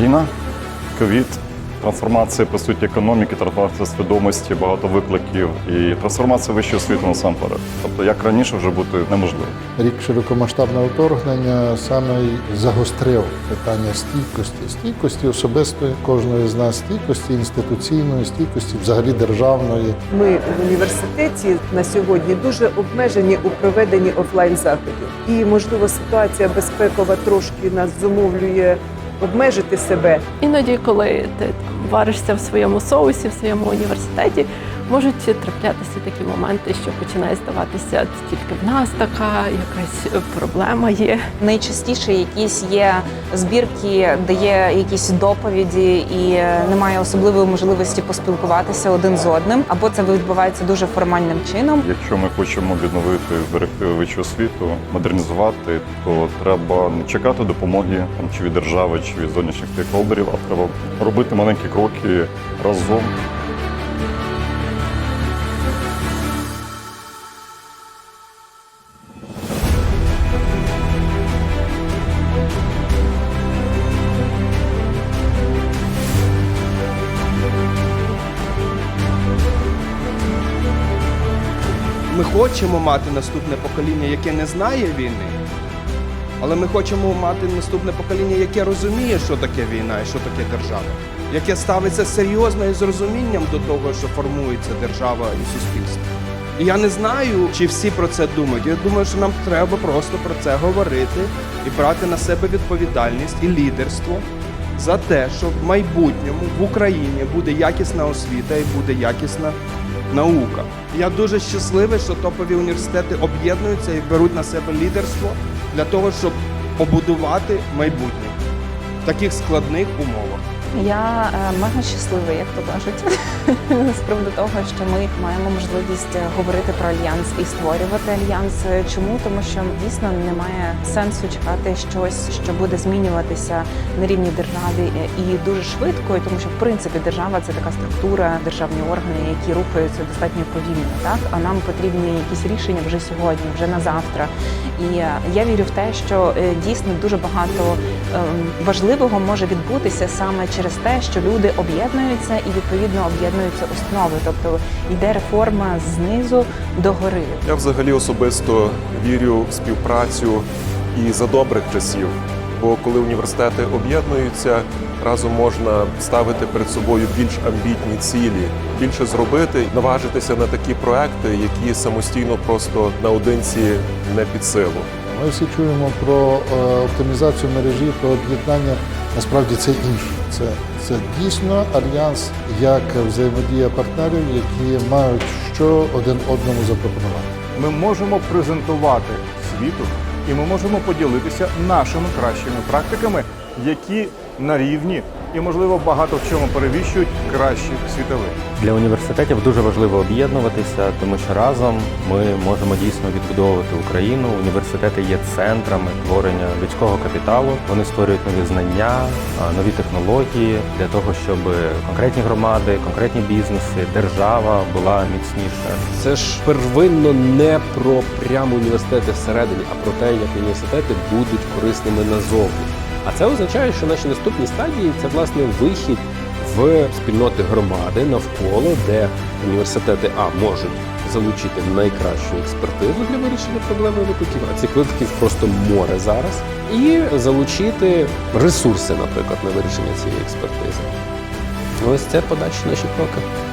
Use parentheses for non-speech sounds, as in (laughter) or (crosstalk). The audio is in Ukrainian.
Війна, ковід, трансформація по суті економіки, трансформація свідомості, багато викликів і трансформація вищої освіти насамперед. Тобто, як раніше вже бути неможливо. Рік широкомасштабного вторгнення саме загострив питання стійкості, стійкості особистої кожної з нас, стійкості інституційної, стійкості взагалі державної. Ми в університеті на сьогодні дуже обмежені у проведенні офлайн заходів. І можливо ситуація безпекова трошки нас зумовлює обмежити себе. Іноді, коли ти варишся в своєму соусі, в своєму університеті, можуть траплятися такі моменти, що починає здаватися тільки в нас така якась проблема є. Найчастіше якісь є збірки, де є якісь доповіді, і е, немає особливої можливості поспілкуватися один з одним, або це відбувається дуже формальним чином. Якщо ми хочемо відновити зберегти вищу освіту, модернізувати, то треба не чекати допомоги там, чи від держави, чи від зовнішніх стейкхолдерів, а треба робити маленькі кроки разом. Ми хочемо мати наступне покоління, яке не знає війни, але ми хочемо мати наступне покоління, яке розуміє, що таке війна і що таке держава, яке ставиться серйозно і з розумінням до того, що формується держава і суспільство. І я не знаю, чи всі про це думають. Я думаю, що нам треба просто про це говорити і брати на себе відповідальність і лідерство за те, що в майбутньому в Україні буде якісна освіта і буде якісна наука. Я дуже щасливий, що топові університети об'єднуються і беруть на себе лідерство для того, щоб побудувати майбутнє в таких складних умовах. Я е, мега щаслива, як то кажуть, (laughs) з приводу того, що ми маємо можливість е, говорити про альянс і створювати альянс. Чому? Тому що дійсно немає сенсу чекати щось, що буде змінюватися на рівні держави е, і дуже швидко, тому що в принципі держава це така структура, державні органи, які рухаються достатньо повільно. Так а нам потрібні якісь рішення вже сьогодні, вже на завтра. І я вірю в те, що дійсно дуже багато ем, важливого може відбутися саме через те, що люди об'єднуються і відповідно об'єднуються установи. Тобто йде реформа знизу до гори. Я взагалі особисто вірю в співпрацю і за добрих часів. Бо коли університети об'єднуються, разом можна ставити перед собою більш амбітні цілі, більше зробити, наважитися на такі проекти, які самостійно просто наодинці не під силу. Ми всі чуємо про е, оптимізацію мережі, про об'єднання. Насправді це інше. Це, це дійсно альянс як взаємодія партнерів, які мають що один одному запропонувати. ми можемо презентувати світу і ми можемо поділитися нашими кращими практиками, які на рівні і, можливо, багато в чому перевіщують кращих світових. Для університетів дуже важливо об'єднуватися, тому що разом ми можемо дійсно відбудовувати Україну. Університети є центрами творення людського капіталу. Вони створюють нові знання, нові технології для того, щоб конкретні громади, конкретні бізнеси, держава була міцніша. Це ж первинно не про прямо університети всередині, а про те, як університети будуть корисними назовні. А це означає, що наші наступні стадії це власне вихід в спільноти громади навколо, де університети а можуть залучити найкращу експертизу для вирішення проблеми викликів, а цих викликів просто море зараз, і залучити ресурси, наприклад, на вирішення цієї експертизи. Ось це подальші наші кроки.